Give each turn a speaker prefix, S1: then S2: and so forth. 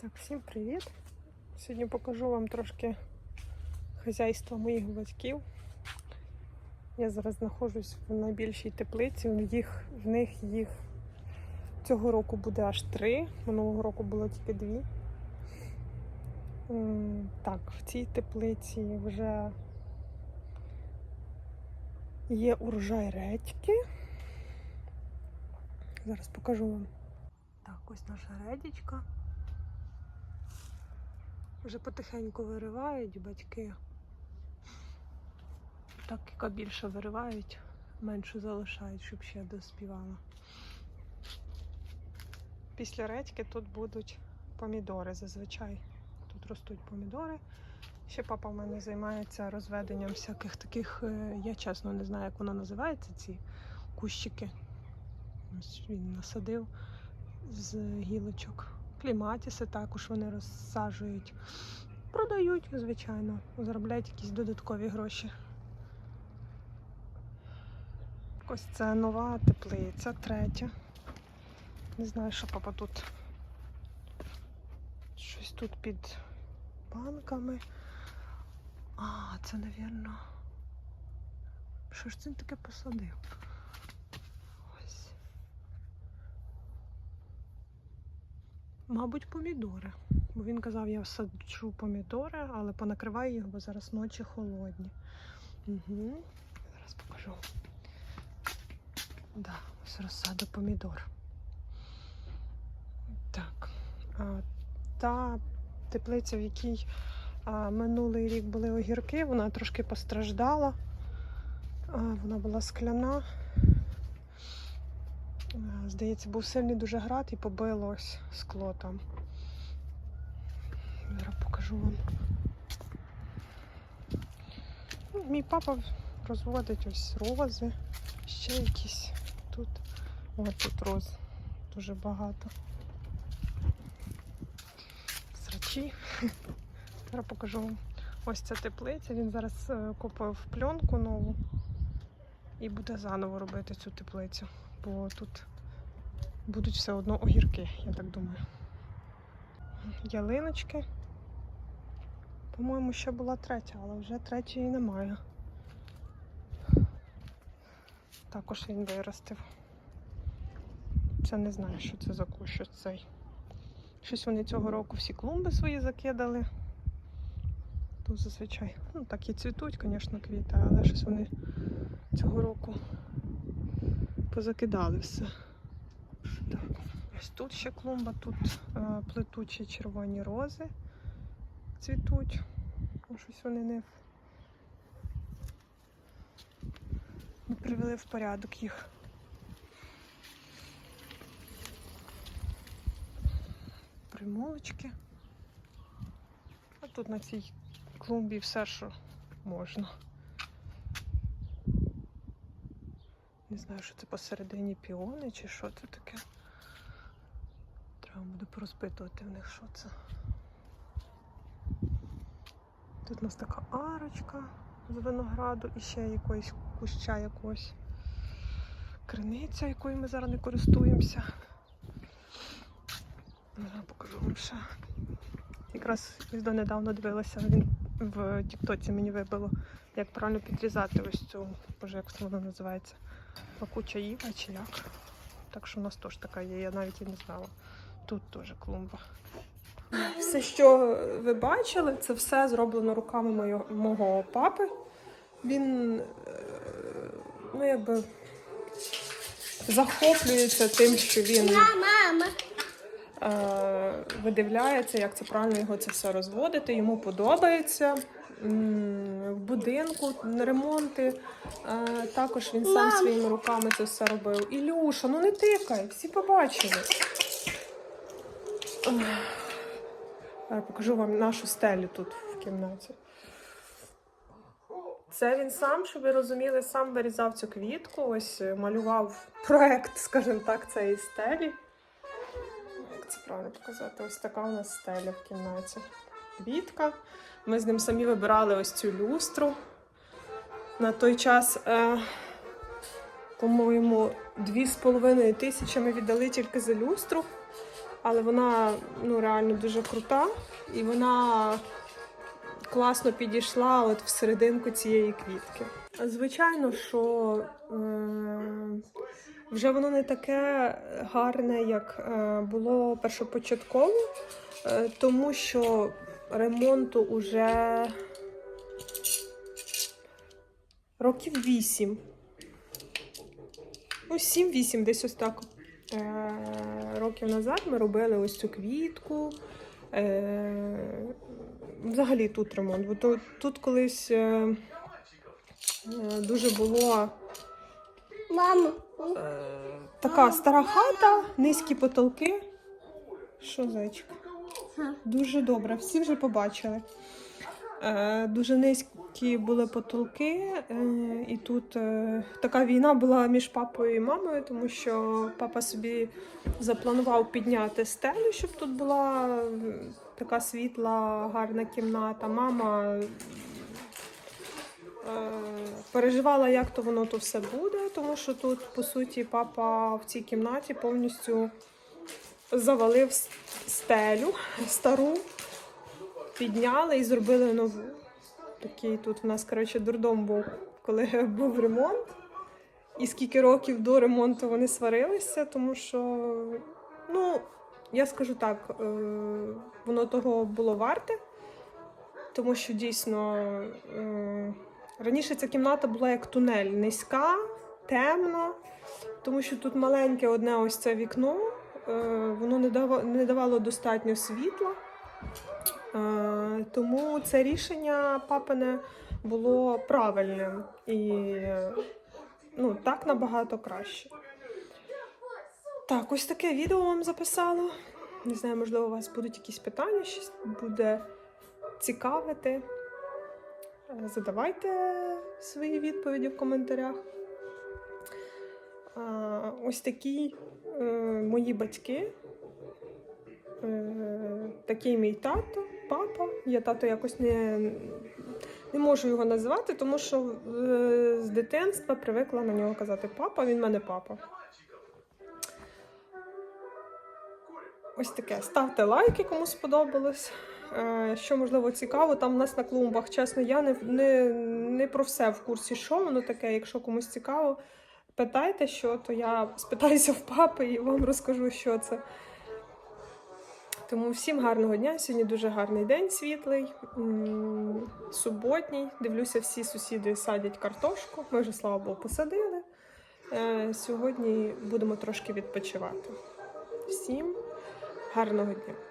S1: Так, всім привіт! Сьогодні покажу вам трошки хазяйства моїх батьків. Я зараз знаходжусь в найбільшій теплиці. У їх, в них їх цього року буде аж три, минулого року було тільки дві. Так, в цій теплиці вже є урожай редьки. Зараз покажу вам. Так, ось наша редічка. Вже потихеньку виривають батьки. Так, яка більше виривають, менше залишають, щоб ще доспівала. Після редьки тут будуть помідори зазвичай. Тут ростуть помідори. Ще папа в мене займається розведенням всяких таких, е, я чесно не знаю, як воно називається, ці кущики. Ось Він насадив з гілочок. Кліматіси також вони розсаджують. Продають, звичайно, заробляють якісь додаткові гроші. Ось це нова теплиця, третя. Не знаю, що папа тут. Щось тут під банками. А, це, навірно. Що ж це таке посадив? Мабуть, помідори. Бо він казав, я саджу помідори, але понакриваю їх, бо зараз ночі холодні. Угу. Зараз покажу. Да, ось розсада помідор. Так. А, та теплиця, в якій а, минулий рік були огірки, вона трошки постраждала. А, вона була скляна. Здається, був сильний дуже град і побило ось скло там. Зараз покажу вам. Ну, Мій папа розводить ось рози, ще якісь тут. Ось тут роз дуже багато. Срачі. Зараз покажу вам. Ось ця теплиця. Він зараз е, купив пленку нову і буде заново робити цю теплицю. Бо тут будуть все одно огірки, я так думаю. Ялиночки. По-моєму, ще була третя, але вже третьої немає. Також він виростив. Це не знаю, що це за кущ цей. Щось вони цього року всі клумби свої закидали. Тут зазвичай. Ну, так і цвітуть, звісно, квіти, але щось вони цього року позакидали все. Ось тут ще клумба, тут е, плетучі червоні рози цвітуть. Ну, щось вони не, не привели в порядок їх. Примолочки. А тут на цій клумбі все, що можна. Не знаю, що це посередині піони чи що це таке. Треба буде порозпитувати в них, що це. Тут у нас така арочка з винограду і ще якоїсь куща якогось. Криниця, якою ми зараз не користуємося. Зараз покажу вам ще. Якраз ось донедавна дивилася, він в Тіктоці мені вибило, як правильно підрізати ось цю, боже, як це воно називається, пакуча їва чи як. Так що у нас теж така є, я навіть і не знала. Тут теж клумба. Все, що ви бачили, це все зроблено руками мого, мого папи. Він е, ну, якби захоплюється тим, що він
S2: Мама.
S1: е, видивляється, як це правильно його це все розводити. Йому подобається. В будинку ремонти. Е, також він сам
S2: Мам.
S1: своїми руками це все робив. Ілюша, ну не тикай, всі побачили. Зараз покажу вам нашу стелю тут в кімнаті. Це він сам, щоб ви розуміли, сам вирізав цю квітку, ось е, малював проект, скажімо так, цієї стелі. Як це правильно показати? Ось така у нас стеля в кімнаті. Квітка. Ми з ним самі вибирали ось цю люстру. На той час, е, по-моєму, 2,5 тисячі ми віддали тільки за люстру. Але вона ну, реально дуже крута і вона класно підійшла от в серединку цієї квітки. Звичайно, що е, вже воно не таке гарне, як е, було першопочатково, е, тому що ремонту уже років вісім. Ну, 7-8, десь ось так. Е, років назад ми робили ось цю квітку. Е, взагалі тут ремонт. Бо тут, тут колись е, дуже було
S2: Мама,
S1: така стара хата, низькі потолки. Що, зайчик? Дуже добре, всі вже побачили. Е, дуже низькі були потолки, е, і тут е, така війна була між папою і мамою, тому що папа собі запланував підняти стелю, щоб тут була така світла, гарна кімната. Мама переживала, як то воно то все буде, тому що тут, по суті, папа в цій кімнаті повністю завалив стелю стару, підняли і зробили нову. Такий тут в нас, коротше, дурдом був, коли був ремонт. І скільки років до ремонту вони сварилися, тому що, ну, я скажу так, е, воно того було варте, тому що дійсно е, раніше ця кімната була як тунель, низька, темно, тому що тут маленьке одне ось це вікно, е, воно не давало, не давало достатньо світла. Е, Тому це рішення папине було правильним і е, ну, так набагато краще. Так, ось таке відео вам записала. Не знаю, можливо, у вас будуть якісь питання, щось буде цікавити. Е, Задавайте свої відповіді в коментарях. Ось такі е, мої батьки. Е, такий мій тато, папа. Я тато якось не, не можу його називати, тому що е, з дитинства привикла на нього казати папа, він в мене папа. Ось таке. Ставте лайки, кому сподобалось. Е, Що можливо цікаво, там у нас на клумбах. Чесно, я не, не, не про все в курсі, що воно таке. Якщо комусь цікаво, питайте, що, то я спитаюся в папи і вам розкажу, що це. Тому всім гарного дня. Сьогодні дуже гарний день, світлий, суботній. Дивлюся, всі сусіди садять картошку. Ми вже, слава Богу, посадили. Е, Сьогодні будемо трошки відпочивати. Всім гарного дня!